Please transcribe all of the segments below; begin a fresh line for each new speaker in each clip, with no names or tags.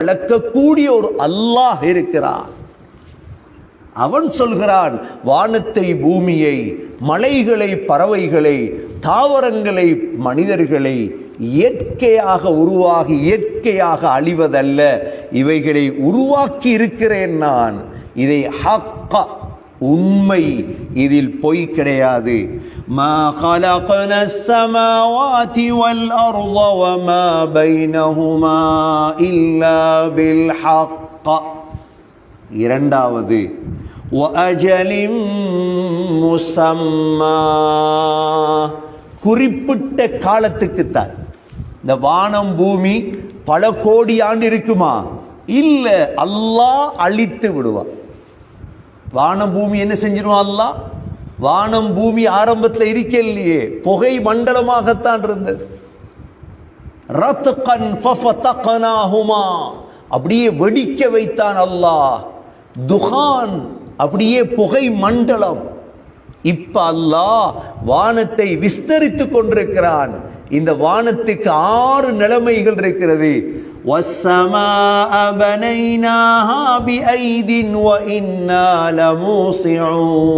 விளக்கக்கூடிய ஒரு அல்லாஹ் இருக்கிறான். அவன் சொல்கிறான் வானத்தை பூமியை மலைகளை பறவைகளை தாவரங்களை மனிதர்களை இயற்கையாக உருவாகி இயற்கையாக அழிவதல்ல இவைகளை உருவாக்கி இருக்கிறேன் நான். இதை ஹக்கா உண்மை இதில் பொய் கிடையாது. ما خلقنا السماوات والأرض وما بينهما إلا بالحق இரண்டாவது وأجل مسمى குறிப்பிட்ட காலத்துக்குத்தான் இந்த வானம் பூமி பல கோடி ஆண்டு இருக்குமா இல்ல அல்லாஹ் அழித்து விடுவான் வானம் பூமி என்ன செஞ்சிருவான் அல்லாஹ் வானம் பூமி ஆரம்பத்தில் இருக்கலையே புகை மண்டலமாகத்தான் இருந்தது. அப்படியே வெடிக்க வைத்தான் அல்லாஹ். துஹான் அப்படியே புகை மண்டலம். இப்ப அல்லாஹ் வானத்தை விஸ்தரித்து கொண்டிருக்கிறான். இந்த வானத்துக்கு ஆறு நிலைமைகள் இருக்கிறது. وَالسَّمَاءَ بَنَيْنَاهَا بِأَيْدٍ وَإِنَّا لَمُوسِعُونَ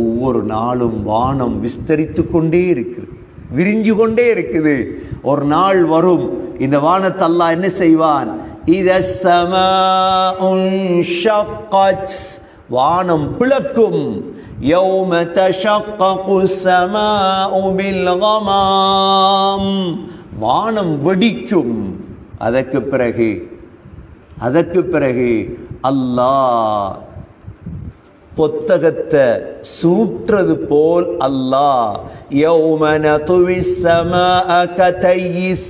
ஒவ்வொரு நாளும் வானம் விஸ்தரித்து கொண்டே இருக்குது விரிஞ்சு கொண்டே இருக்குது ஒரு நாள் வரும் இந்த வானத்தை அல்லாஹ் என்ன செய்வான் இத வானம் பிளக்கும் يوم تشقق السماء بالغمام வானம் வெடிக்கும். அதற்கு பிறகு அதற்கு பிறகு அல்லாஹ் புத்தகத்தை சூற்றது போல் அல்லாஹ் யௌமன துவி சம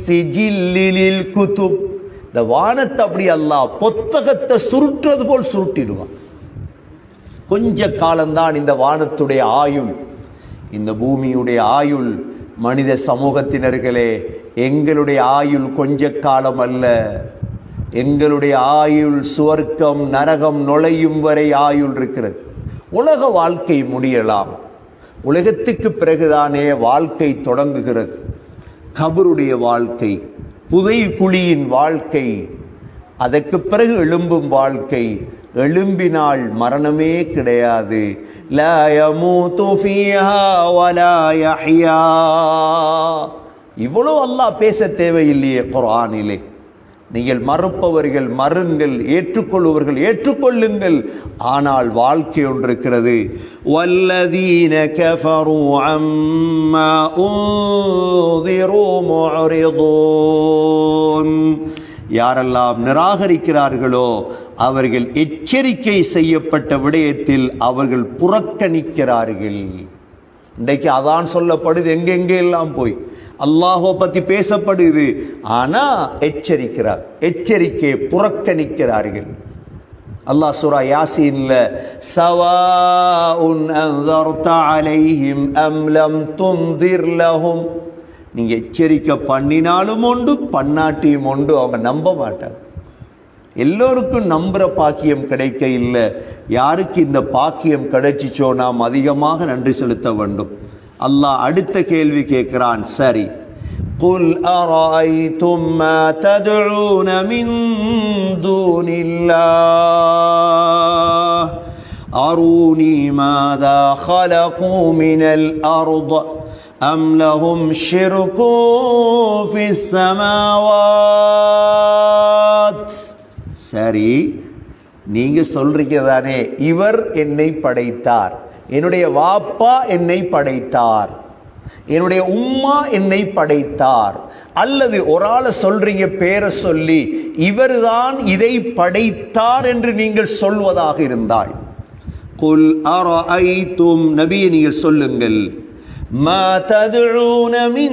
சிஜில்லில் குதுப். இந்த வானத்தை அப்படி அல்லாஹ் புத்தகத்தை சுருட்டுறது போல் சுருட்டிடுவான். கொஞ்ச காலம்தான் இந்த வானத்துடைய ஆயுள். இந்த பூமியுடைய ஆயுள் மனித சமூகத்தினர்களே எங்களுடைய ஆயுள் கொஞ்ச காலம் அல்ல. எங்களுடைய ஆயுள் சுவர்க்கம் நரகம் நுழையும் வரை ஆயுள் இருக்கிறது. உலக வாழ்க்கை முடியலாம். உலகத்துக்கு பிறகுதானே வாழ்க்கை தொடங்குகிறது. கபருடைய வாழ்க்கை புதை குழியின் வாழ்க்கை அதற்கு பிறகு எழும்பும் வாழ்க்கை. எழும்பினால் மரணமே கிடையாது. இவ்வளோ அல்லாஹ் பேச தேவையில்லையே குரானிலே நீங்கள் மறுப்பவர்கள் மறுங்கள் ஏற்றுக்கொள்பவர்கள் ஏற்றுக்கொள்ளுங்கள். ஆனால் வாழ்க்கை ஒன்று இருக்கிறது வல்லதீன கஃபரு அம்மா உந்திரு யாரெல்லாம் நிராகரிக்கிறார்களோ அவர்கள் எச்சரிக்கை செய்யப்பட்ட விடயத்தில் அவர்கள் புறக்கணிக்கிறார்கள். இன்றைக்கு அதான் சொல்லப்படுது எங்கெங்கே எல்லாம் போய். அல்லாஹோ பற்றி பேசப்படுது. ஆனா எச்சரிக்கிறார் எச்சரிக்கை புறக்கணிக்கிறார்கள். அல்லாஹ் சுரா யாசீன்ல சவா உன் அலைஹிம் அம் லம் லஹும் நீங்க எச்சரிக்கை பண்ணினாலும் உண்டு பண்ணாட்டியும் உண்டு அவங்க நம்ப மாட்டாங்க எல்லோருக்கும் நம்புற பாக்கியம் கிடைக்க இல்லை யாருக்கு இந்த பாக்கியம் கிடைச்சிச்சோ நாம் அதிகமாக நன்றி செலுத்த வேண்டும் அல்லாஹ் அடுத்த கேள்வி கேட்கிறான் சரி قل أرأيتم ما تدعون من دون الله أروني ماذا خلقوا من الأرض أم لهم شرك في السماوات சரி நீங்க சொல்றீங்க தானே இவர் என்னை படைத்தார் என்னுடைய வாப்பா என்னை படைத்தார் என்னுடைய உம்மா என்னை படைத்தார் அல்லது ஒரு ஆளை சொல்றீங்க பேரை சொல்லி இவர்தான் இதை படைத்தார் என்று நீங்கள் சொல்வதாக இருந்தால் குல் அரஐத்தும் நபியை நீங்கள் சொல்லுங்கள் ما تدعون من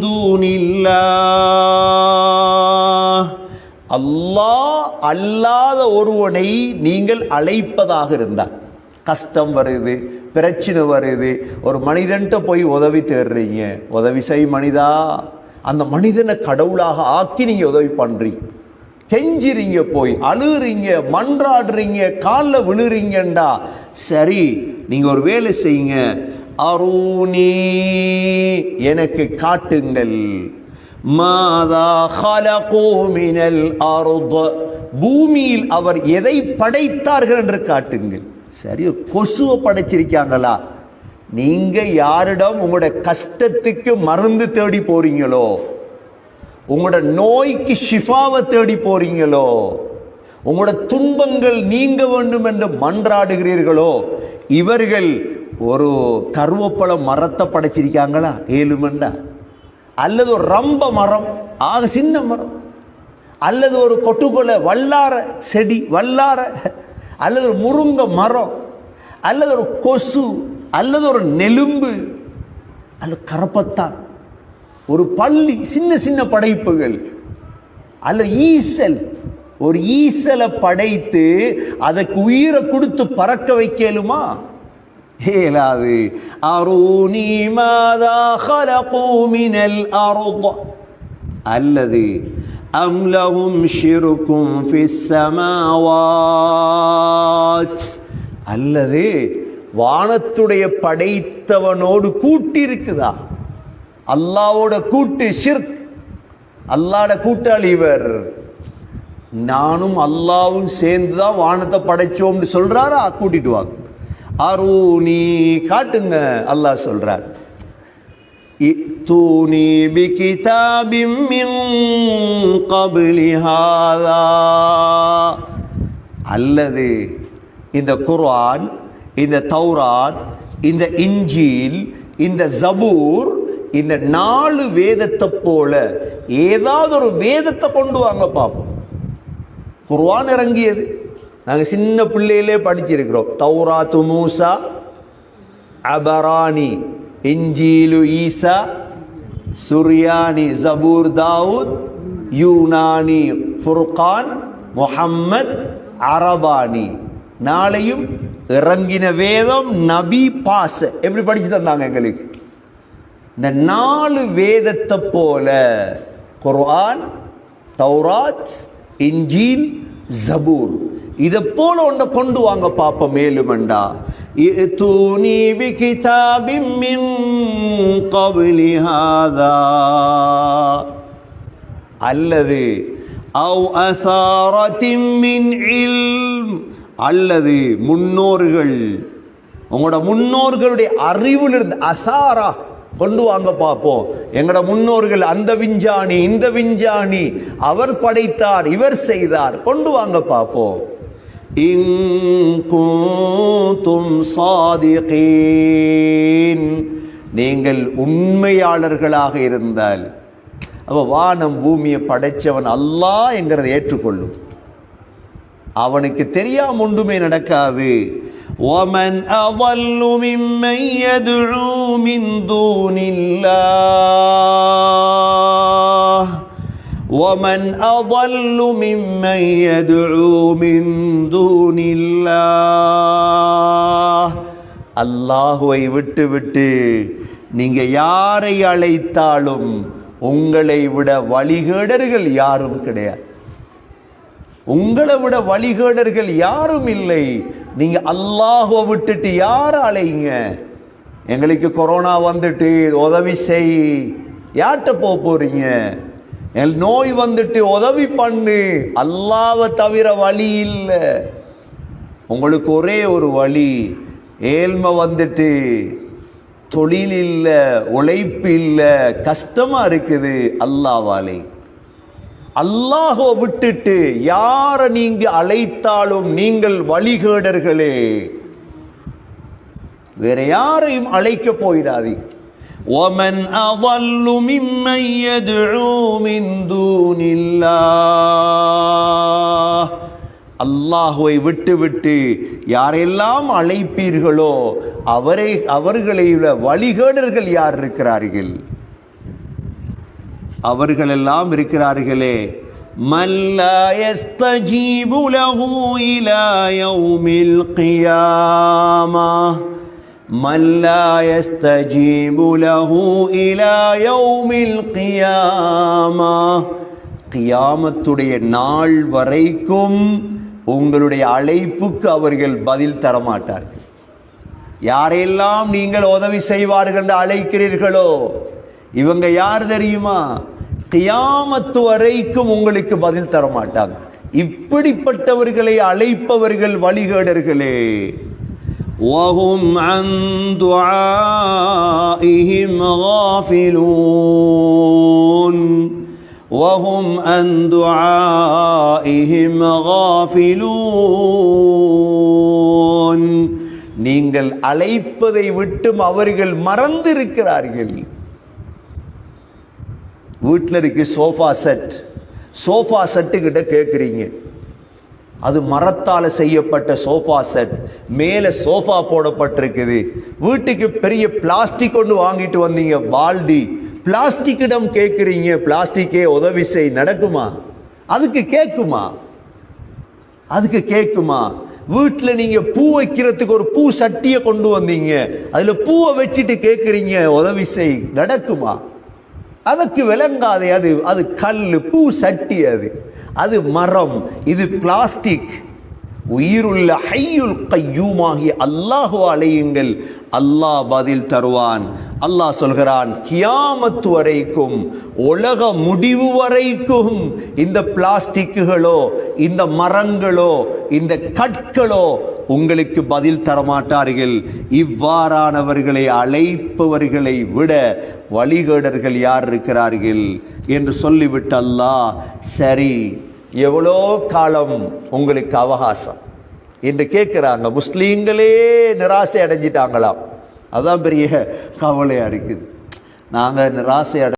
دون الله அல்லாஹ் அல்லாத ஒருவனை நீங்கள் அழைப்பதாக இருந்தால் கஷ்டம் வருது பிரச்சனை வருது ஒரு மனிதன்ட்ட போய் உதவி தேடுறீங்க உதவி செய் மனிதா அந்த மனிதனை கடவுளாக ஆக்கி நீங்க உதவி பண்றீங்க கெஞ்சிறீங்க போய் அழுறீங்க மன்றாடுறீங்க காலில் விழுறீங்கண்டா சரி நீங்க ஒரு வேலை செய்யுங்க அரூனி எனக்கு காட்டுங்கள். மாதா ஹலகோமினல் அருத. பூமியில் அவர் எதை படைத்தார்கள் என்று காட்டுங்கள். சரி கொசுவை படைச்சிருக்காங்களா? நீங்கள் யாரிடம் உங்களோட கஷ்டத்துக்கு மருந்து தேடி போறீங்களோ? உங்களோட நோய்க்கு ஷிஃபாவை தேடி போறீங்களோ? உங்களோட துன்பங்கள் நீங்க வேண்டும் என்று மன்றாடுகிறீர்களோ? இவர்கள் ஒரு கருவேப்பழ மரத்தை படைச்சிருக்காங்களா? ஏழுமண்டா அல்லது ஒரு ரம்ப மரம் ஆக சின்ன மரம். அல்லது ஒரு கொட்டுக்கொலை வல்லார செடி வல்லார அல்லது ஒரு முருங்கை மரம். அல்லது ஒரு கொசு அல்லது ஒரு நெலும்பு அல்லது கரப்பத்தான். ஒரு பள்ளி சின்ன சின்ன படைப்புகள். அல்ல ஈசல். ஒரு ஈசலை படைத்து அதற்கு உயிரை கொடுத்து பறக்க வைக்கலுமா? ஏலாது அரூனி மாதா خلقوا من الأرض அல்லது அம் லஹும் ஷிருக்கும் ஃபிஸ் ஸமாவாத் அல்லது வானத்துடைய படைத்தவனோடு கூட்டி இருக்குதா அல்லாவோட கூட்டு ஷிர்க் அல்லாட கூட்டாளி இவர் நானும் அல்லாவும் சேர்ந்து தான் வானத்தை படைச்சோம்னு சொல்றாரா கூட்டிட்டு வாங்க அருணி காட்டுங்க அல்லாஹ் சொல்கிறார் இத்தூனி பி கிதாபிம் கபிலிஹாதா அல்லது இந்த குர்ஆன் இந்த தௌராத் இந்த இஞ்சில் இந்த ஜபூர் இந்த நாலு வேதத்தை போல ஏதாவது ஒரு வேதத்தை கொண்டு வாங்க பார்ப்போம் குர்வான் இறங்கியது. நாங்கள் சின்ன பிள்ளையிலே படிச்சிருக்கிறோம். தௌராத்து மூசா அபரானி இஞ்சீலு ஈசா சுரியானி ஜபூர் தாவூத் யூனானி ஃபுர்கான் முஹம்மத் அரபானி நாளையும் இறங்கின வேதம் நபி பாச எப்படி படித்து தந்தாங்க எங்களுக்கு இந்த நாலு வேதத்தை போல குர்ஆன் தௌராத் இன்ஜீல் ஜபூர் இதை போல ஒன்றை கொண்டு வாங்க பார்ப்போம் மேலும் என்றா விகிதா பிம்மிம் கபிலிஹாதா அல்லது அவ் அசாரத்தின் இல் அல்லது முன்னோர்கள் உங்களோட முன்னோர்களுடைய அறிவில் இருந்து அசாரா கொண்டு வாங்க பார்ப்போம் எங்களோட முன்னோர்கள் அந்த விஞ்ஞானி இந்த விஞ்ஞானி அவர் படைத்தார் இவர் செய்தார் கொண்டு வாங்க பார்ப்போம் இன் குந்தும் சாதிகீன் நீங்கள் உண்மையாளர்களாக இருந்தால் அவ வானம் பூமியை படைச்சவன் அல்லாஹ் என்கிறதை ஏற்றுக்கொள்ளும் அவனுக்கு தெரியாம ஒன்றுமே நடக்காது ومن أضل ممن يدعو من دون الله ومن أضل ممن يدعو من دون الله அல்லாஹுவை விட்டு விட்டு நீங்க யாரை அழைத்தாலும் உங்களை விட வழிகேடர்கள் யாரும் கிடையாது உங்களை விட வழிகேடர்கள் யாரும் இல்லை நீங்க அல்லாஹுவை விட்டுட்டு யாரை அலைங்க எங்களுக்கு கொரோனா வந்துட்டு உதவி செய் யார்கிட்ட போக போறீங்க என் நோய் வந்துட்டு உதவி பண்ணு. அல்லாவை தவிர வழி இல்லை. உங்களுக்கு ஒரே ஒரு வழி ஏழ்மை வந்துட்டு தொழில் இல்லை உழைப்பு இல்லை கஷ்டமாக இருக்குது அல்லாவாலே. அல்லாஹோ விட்டுட்டு யாரை நீங்க அழைத்தாலும் நீங்கள் வழிகேடர்களே. வேற யாரையும் அழைக்க போயிடாதீங்க. ومن أضل ممن يدعو من دون الله அல்லாஹுவை விட்டு விட்டு யாரெல்லாம் அழைப்பீர்களோ அவரை அவர்களை விட வழிகேடர்கள் யார் இருக்கிறார்கள் அவர்களெல்லாம் இருக்கிறார்களே மல்லா யஸ்தஜீபு லஹு இலா யௌமில் கியாமா من لا يستجيب له إلى يوم القيامة. கியாமத்துடைய நாள் வரைக்கும் உங்களுடைய அழைப்புக்கு அவர்கள் பதில் தரமாட்டார்கள். யாரெல்லாம் நீங்கள் உதவி செய்வார்கள் என்று அழைக்கிறீர்களோ இவங்க யார் தெரியுமா? கியாமத்து வரைக்கும் உங்களுக்கு பதில் தரமாட்டாங்க. இப்படிப்பட்டவர்களை அழைப்பவர்கள் வழிகேடர்களே. وهم عن دعائهم غافلون وهم عن دعائهم غافلون நீங்கள் அழைப்பதை விட்டும் அவர்கள் மறந்திருக்கிறார்கள் வீட்டில் இருக்கு சோஃபா செட் சோஃபா செட்டு கிட்ட கேட்குறீங்க அது மரத்தால் செய்யப்பட்ட சோஃபா செட். மேலே சோஃபா போடப்பட்டிருக்குது. வீட்டுக்கு பெரிய பிளாஸ்டிக் கொண்டு வாங்கிட்டு வந்தீங்க பால்டி. பிளாஸ்டிக்கிடம் கேட்குறீங்க பிளாஸ்டிக்கே உதவி செய் நடக்குமா? அதுக்கு கேட்குமா அதுக்கு கேட்குமா வீட்டில் நீங்கள் பூ வைக்கிறதுக்கு ஒரு பூ சட்டியை கொண்டு வந்தீங்க. அதில் பூவை வச்சுட்டு கேட்குறீங்க உதவி செய் நடக்குமா? அதுக்கு விளங்காதே அது. அது கல் பூ சட்டி அது. அது மரம். இது பிளாஸ்டிக் உயிருள்ள ஹையுல் கையூமாகிய அல்லாஹு அலையுங்கள் அல்லாஹ் பதில் தருவான். அல்லாஹ் சொல்கிறான் கியாமத்து வரைக்கும் உலக முடிவு வரைக்கும் இந்த பிளாஸ்டிக்குகளோ இந்த மரங்களோ இந்த கற்களோ உங்களுக்கு பதில் தரமாட்டார்கள். இவ்வாறானவர்களை அழைப்பவர்களை விட வழிகேடர்கள் யார் இருக்கிறார்கள்? என்று சொல்லிவிட்டு அல்லாஹ் சரி எவ்வளோ காலம் உங்களுக்கு அவகாசம்? என்று கேட்குறாங்க. முஸ்லீம்களே நிராசை அடைஞ்சிட்டாங்களாம். அதுதான் பெரிய கவலையாக இருக்குது நாங்கள் நிராசை அடை